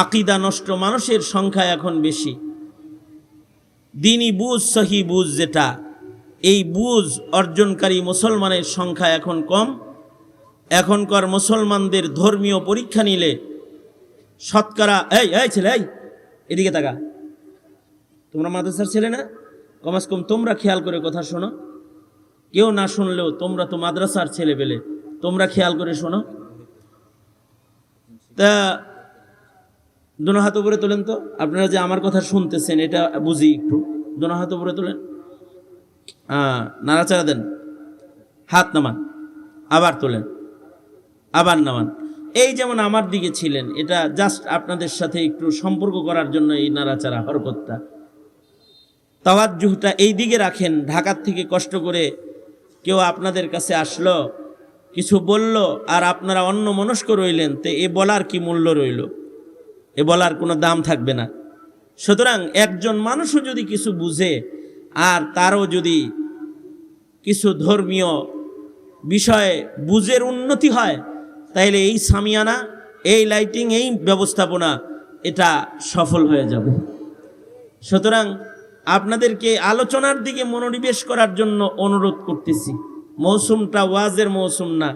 আকিদা নষ্ট মানুষের সংখ্যা এখন বেশি। দিনই বুঝ, সহি বুঝ যেটা, এই বুঝ অর্জনকারী মুসলমানের সংখ্যা এখন কম। এখনকার মুসলমানদের ধর্মীয় পরীক্ষা নিলে শতকরা এই এই ছেলে, এই, এদিকে তাকা। তোমরা মাদ্রাসার ছেলে না? কমাস কম তোমরা খেয়াল করে কথা শোনো। কেউ না শুনলেও তোমরা তো মাদ্রাসার ছেলে পেলে। তোমরা খেয়াল করে শোনো। তা দোনো হাত উপরে তোলেন তো? আপনারা যে আমার কথা শুনতেছেন, এটা বুঝি একটু। দোনো হাত উপরে তোলেন। হ্যাঁ নাড়াচাড়া দেন। হাত নামান। আবার তোলেন। আবার নামান। এই যেমন আমার দিকে ছিলেন, এটা জাস্ট আপনাদের সাথে একটু সম্পর্ক করার জন্য এই নাড়াচাড়া, হরকতটা। তাওয়াজ্জুহটা এই দিকে রাখেন, ঢাকার থেকে কষ্ট করে কেউ আপনাদের কাছে আসলো, কিছু বলল, আর আপনারা অন্য মনস্ক রইলেন, তো এ বলার কি মূল্য রইল? এ বলার কোনো দাম থাকবে না। সুতরাং একজন মানুষও যদি কিছু বুঝে, আর তারও যদি কিছু ধর্মীয় বিষয়ে বুঝের উন্নতি হয় তাইলে এই সামিয়ানা, এই লাইটিং এই ব্যবস্থাপনা, এটা সফল হয়ে যাবে। সুতরাং আপনাদেরকে আলোচনার দিকে মনোনিবেশ করার জন্য অনুরোধ করতেছি। মৌসুমটা ওয়াজের মৌসুম না।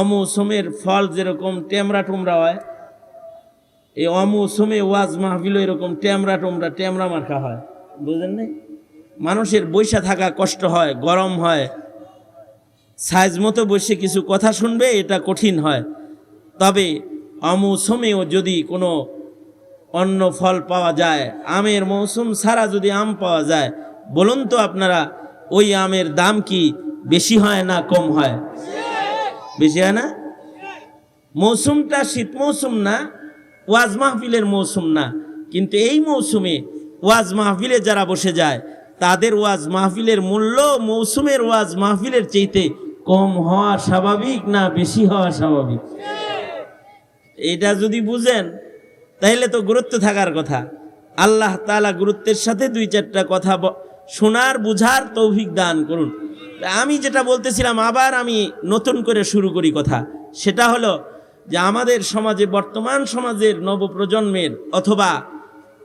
অমৌসুমের ফল যেরকম টেমরা টুমরা হয় এই অমৌসুমে ওয়াজ মাহফিল এরকম ট্যামরা টোমরা, ট্যামরা মার্কা হয়। বুঝলেন নাই? মানুষের বৈশা থাকা কষ্ট হয়, গরম হয়। সাইজ মতো বসে কিছু কথা শুনবে, এটা কঠিন হয়। তবে অমৌসুমেও যদি কোনো অন্য ফল পাওয়া যায়, আমের মৌসুম ছাড়া যদি আম পাওয়া যায়, বলুন তো আপনারা, ওই আমের দাম কি বেশি হয় না কম হয়? বেশি হয় না? মৌসুমটা শীত মৌসুম না ওয়াজ মাহফিলের মৌসুম না। কিন্তু এই মৌসুমে ওয়াজ মাহফিলে যারা বসে যায়, তাদের ওয়াজ মাহফিলের মূল্য মৌসুমের ওয়াজ মাহফিলের চাইতে কম হওয়া স্বাভাবিক না বেশি হওয়া স্বাভাবিক? এটা যদি বুঝেন তাহলে তো গুরুত্ব থাকার কথা। আল্লাহ তালা গুরুত্বের সাথে দুই চারটা কথা শোনার, বুঝার তৌফিক দান করুন। আমি যেটা বলতেছিলাম, আবার আমি নতুন করে শুরু করি কথা। সেটা হলো যে আমাদের সমাজে, বর্তমান সমাজের নবপ্রজন্মের অথবা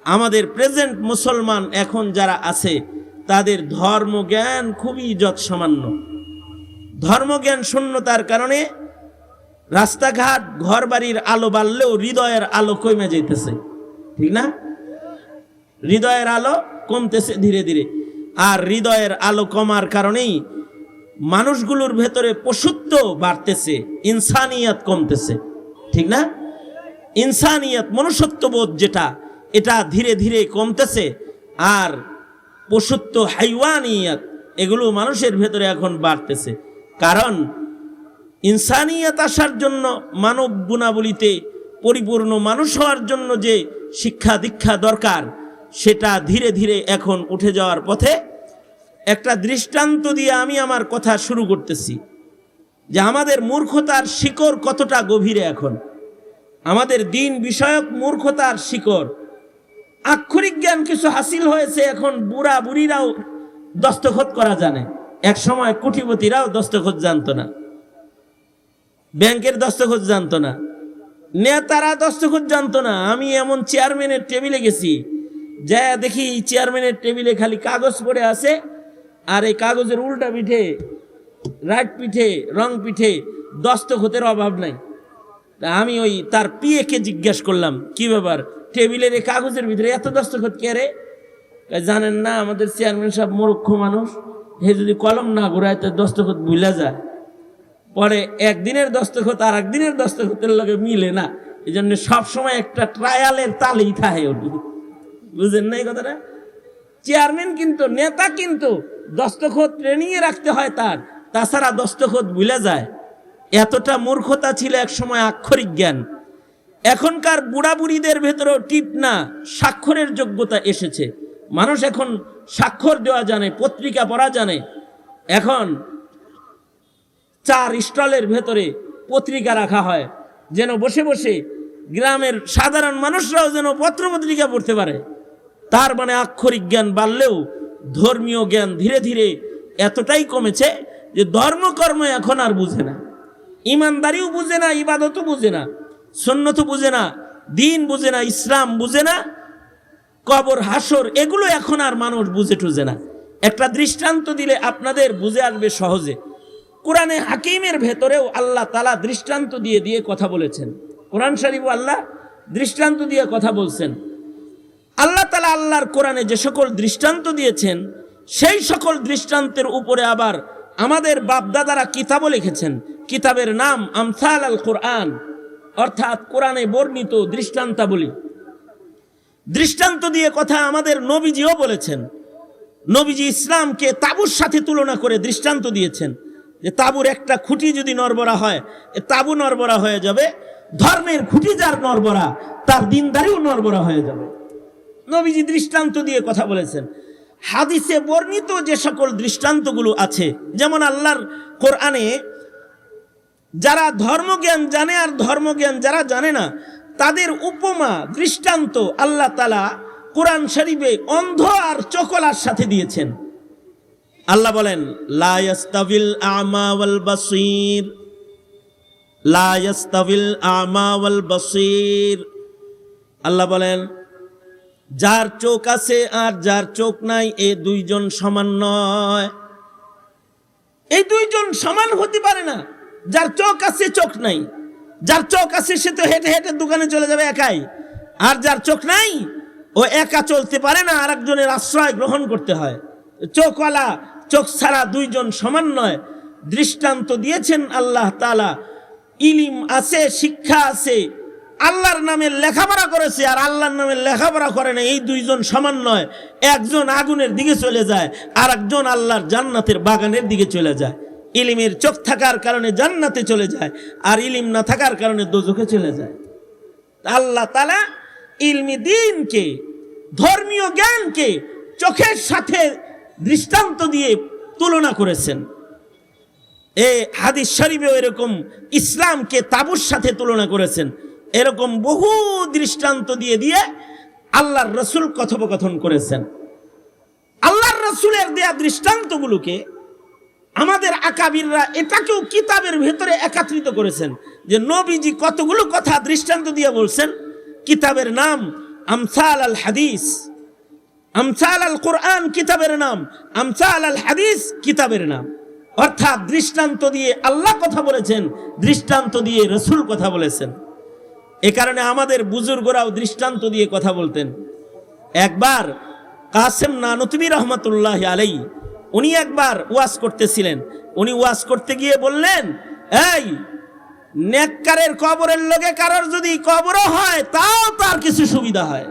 আমাদের প্রেজেন্ট মুসলমান এখন যারা আছে, তাদের ধর্মজ্ঞান খুবই যৎসামান্য। ধর্মজ্ঞান শূন্যতার কারণে রাস্তাঘাট ঘর বাড়ির আলো বাড়লেও হৃদয়ের আলো কমে যাইতেছে। ঠিক না? হৃদয়ের আলো কমতেছে ধীরে ধীরে। আর হৃদয়ের আলো কমার কারণেই মানুষগুলোর ভেতরে পশুত্ব বাড়তেছে, ইনসানিয়াত কমতেছে। ঠিক না? ইনসানিয়ত, মনুষ্যত্ববোধ যেটা, এটা ধীরে ধীরে কমতেছে। আর পশুত্ব হাইওয়ানিয়াত, এগুলো মানুষের ভেতরে এখন বাড়তেছে। কারণ ইনসানিয়ত আসার জন্য, মানব গুণাবলীতে পরিপূর্ণ মানুষ হওয়ার জন্য যে শিক্ষা দীক্ষা দরকার, সেটা ধীরে ধীরে এখন উঠে যাওয়ার পথে একটা দৃষ্টান্ত দিয়ে আমি আমার কথা শুরু করতেছি। যে আমাদের মূর্খতার শিকড় কতটা গভীরে এখন? আমাদের দিন বিষয়ক মূর্খতার শিকড়। আক্ষরিক জ্ঞান কিছু হাসিল হয়েছে, এখন বুড়া বুড়িরাও দস্তখত করা জানে। এক সময় কুটিপতিরাও দস্তখত জানতো না। ব্যাংকের দস্তখত জানত না। নেতারা দস্তখত জানতো না। আমি এমন চেয়ারম্যানের টেবিলে গেছি যা দেখি চেয়ারম্যানের টেবিলে খালি কাগজ পড়ে আছে, আর এই কাগজের উল্টা পিঠে রাইট পিঠে, রং পিঠে, দস্তখতের অভাব নাই। তা আমি ওই তার পিএকে জিজ্ঞেস করলাম, কি ব্যাপার? টেবিলের এই কাগজের ভিতরে এত দস্তখত কে রে? জানেন না, আমাদের চেয়ারম্যান সাহেব মূর্খ মানুষ। হে যদি কলম না ঘুরায়, তো দস্তখত ভুলে যায়। পরে একদিনের দস্তখত আর একদিনের দস্তখতের লগে মিলে না। এই জন্য সবসময় একটা ট্রায়ালের তালেই থাকে ওটি। বুঝেন না এই কথাটা? চেয়ারম্যান কিন্তু, নেতা কিন্তু দস্তখত ট্রেনিংয়ে রাখতে হয় তার। তাছাড়া দস্তখত ভুলে যায়। এতটা মূর্খতা ছিল এক সময় আক্ষরিক জ্ঞান। এখনকার বুড়া বুড়িদের ভেতরেও টিপ না, স্বাক্ষরের যোগ্যতা এসেছে। মানুষ এখন স্বাক্ষর দেওয়া জানে, পত্রিকা পড়া জানে। এখন চার স্টলের ভেতরে পত্রিকা রাখা হয়, যেন বসে বসে গ্রামের সাধারণ মানুষরাও যেন পত্র পত্রিকা পড়তে পারে। তার মানে আক্ষরিক জ্ঞান বাড়লেও ধর্মীয় জ্ঞান ধীরে ধীরে এতটাই কমেছে যে ধর্মকর্ম এখন আর বুঝে না। ইমানদারিও বুঝে না, ইবাদতও বুঝে না সন্ন্যতও বুঝে না, দিন বুঝে না, ইসলাম বুঝে না, কবর হাসর এগুলো এখন আর মানুষ বুঝে টুঝে না। একটা দৃষ্টান্ত দিলে আপনাদের বুঝে আসবে সহজে। কোরআনে হাকিমের ভেতরেও আল্লাহ তালা দৃষ্টান্ত দিয়ে দিয়ে কথা বলেছেন। কোরআন শরীফ আল্লাহ দৃষ্টান্ত দিয়ে কথা বলছেন। আল্লাহ তালা আল্লাহর কোরআনে যে সকল দৃষ্টান্ত দিয়েছেন, সেই সকল দৃষ্টান্তের উপরে আবার আমাদের বাপদাদারা কিতাবও লিখেছেন। কিতাবের নাম আমসাল আল কোরআন, অর্থাৎ কোরআনে বর্ণিত দৃষ্টান্তাবলী। দৃষ্টান্ত দিয়ে কথা আমাদের নবীজিও বলেছেন। নবীজি ইসলামকে তাবুর সাথে তুলনা করে দৃষ্টান্ত দিয়েছেন। যে তাবুর একটা খুঁটি যদি নরবরা হয়, এ তাবু নরবরা হয়ে যাবে, ধর্মের খুঁটি যার নরবরা, তার দিনদারিও নরবরা হয়ে যাবে। নবীজি দৃষ্টান্ত দিয়ে কথা বলেছেন। হাদিসে বর্ণিত যে সকল দৃষ্টান্তগুলো আছে, যেমন আল্লাহর কোরআনে, যারা ধর্মজ্ঞান জানে আর ধর্মজ্ঞান যারা জানে না, তাদের উপমা, দৃষ্টান্ত আল্লাহ তালা কোরআন শরীফে অন্ধ আর চকলার সাথে দিয়েছেন। আল্লাহ বলেন লায়াস্তাবিল আমা বাসির লায়াস্তাবিল আমা বাসির। আল্লাহ বলেন যার চোখ আছে আর যার চোখ নাই, এ দুইজন সমান নয়। এই দুইজন সমান হতে পারে না। যার চোখ আছে, চোখ নাই। যার চোখ আছে, সে তো হেঁটে হেঁটে দোকানে চলে যাবে একাই। আর যার চোখ নাই, ও একা চলতে পারে না আর একজনের আশ্রয় গ্রহণ করতে হয়। চোখওয়ালা, চোখ ছাড়া দুইজন সমান নয়। দৃষ্টান্ত দিয়েছেন আল্লাহ তালা ইলিম আছে, শিক্ষা আছে আল্লাহর নামে লেখাপড়া করেছে আর আল্লাহর নামে লেখাপড়া করে না, এই দুইজন সমান নয়। একজন আগুনের দিকে চলে যায় আর একজন আল্লাহর জান্নাতের বাগানের দিকে চলে যায়। ইলিমের চোখ থাকার কারণে জান্নাতে চলে যায়, আর ইলিম না থাকার কারণে দোজখে চলে যায়। আল্লাহ তালা ইলমি দিনকে, ধর্মীয় জ্ঞানকে চোখের সাথে দৃষ্টান্ত দিয়ে তুলনা করেছেন। এ হাদিস শরীফেও এরকম ইসলামকে তাবুর সাথে তুলনা করেছেন। এরকম বহু দৃষ্টান্ত দিয়ে দিয়ে আল্লাহর রসুল কথোপকথন করেছেন। আল্লাহর রসুলের দেয়া দৃষ্টান্তগুলোকে আমাদের আকাবিররা এটাকেও কিতাবের ভেতরে একাত্রিত করেছেন যে নবীজি কতগুলো কথা দৃষ্টান্ত দিয়ে বলছেন। কিতাবের নাম আমসাল আল হাদিস, আমসাল আল কোরআন কিতাবের নাম, আমসাল আল হাদিস কিতাবের নাম। অর্থাৎ দৃষ্টান্ত দিয়ে আল্লাহ কথা বলেছেন, দৃষ্টান্ত দিয়ে রসুল কথা বলেছেন। এ কারণে আমাদের বুজুর্গরাও দৃষ্টান্ত দিয়ে কথা বলতেন। একবার কাসেম নানতুবি রহমতুল্লাহ আলাই উনি একবার ওয়াজ করতেছিলেন। উনি ওয়াজ করতে গিয়ে বললেন, এই নেককারের কবরের লোকে কারোর যদি কবরও হয়, তাও তার কিছু সুবিধা হয়।